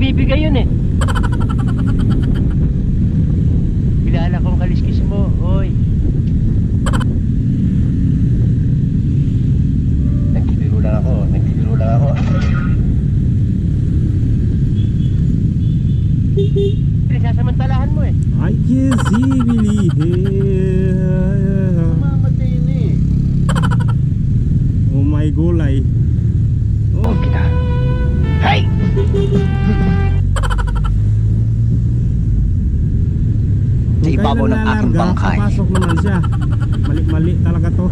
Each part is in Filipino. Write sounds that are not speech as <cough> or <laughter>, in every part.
Ibibigay yun eh. Kilala kong kaliskis mo, oy. Nagbibiro lang ako, nagbibiro lang ako. Pinasasamantalahan mo eh. I can see believe Mamatay na eh. Oh my gulay. Oh, kita. Sa ibabaw ng aking bangkay. Pasok naman siya. Mali-mali talaga to.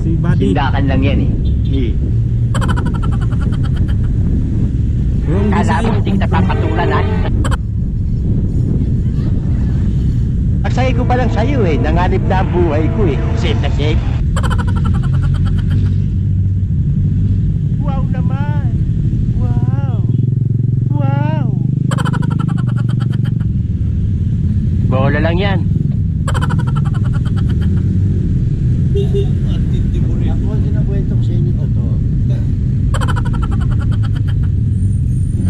Si Buddy. Sindakan lang yan eh. Wrong Kala mo hindi kita papatulan ha? Aksaya ko pa lang sa'yo eh. Nanganib na ang buhay ko eh. Safe na safe. Bola lang yan. Ako ang sinakwento ko sa inyo totoo.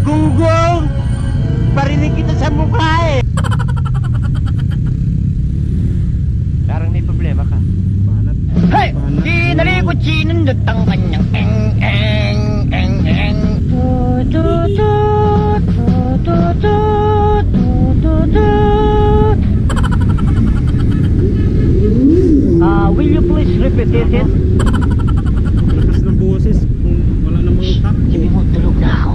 Gunggong! Parinig kita sa mukha eh! Parang may problema ka. Banat. Hey! Banat. Kinalikot sinundot ang kanyang eng eng eng Uh, will you please repeat it? Lakas ng boses. Kung wala namang takbo. Sabi mo, tulog na ako.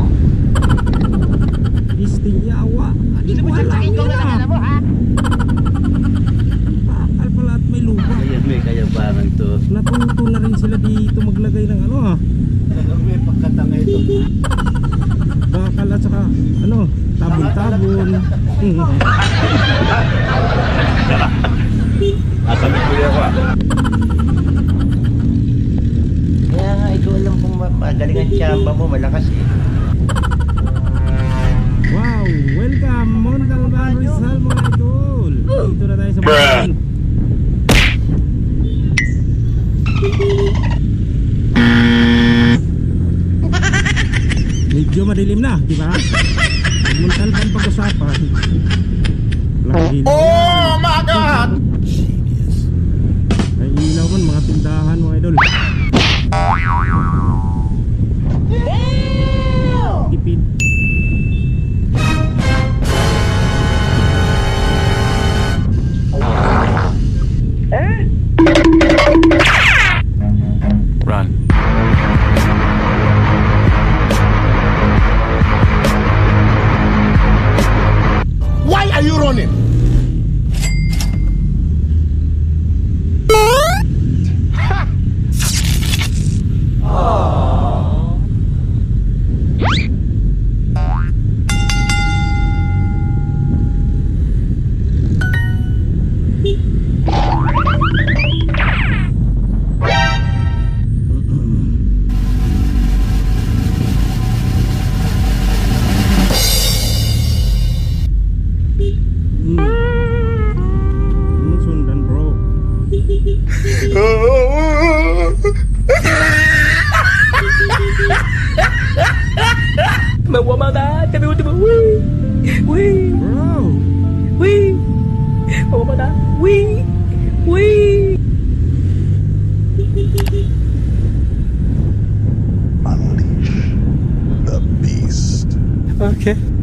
Isting yawa. Hindi ko alam Ano na. mo, ha? Bakal pala at may lupa. Ayan, may kayabangan to. Natuto na rin sila dito maglagay ng ano ah. Talagang may pagkatanga ito. Bakal at saka ano, tabon-tabon. <laughs> <laughs> Medyo madilim na, di ba? Montalban pag-usapan. Lagi oh Me woman that the beautiful. Wee. Wee. Bro. Wee. Me Unleash the beast. Okay.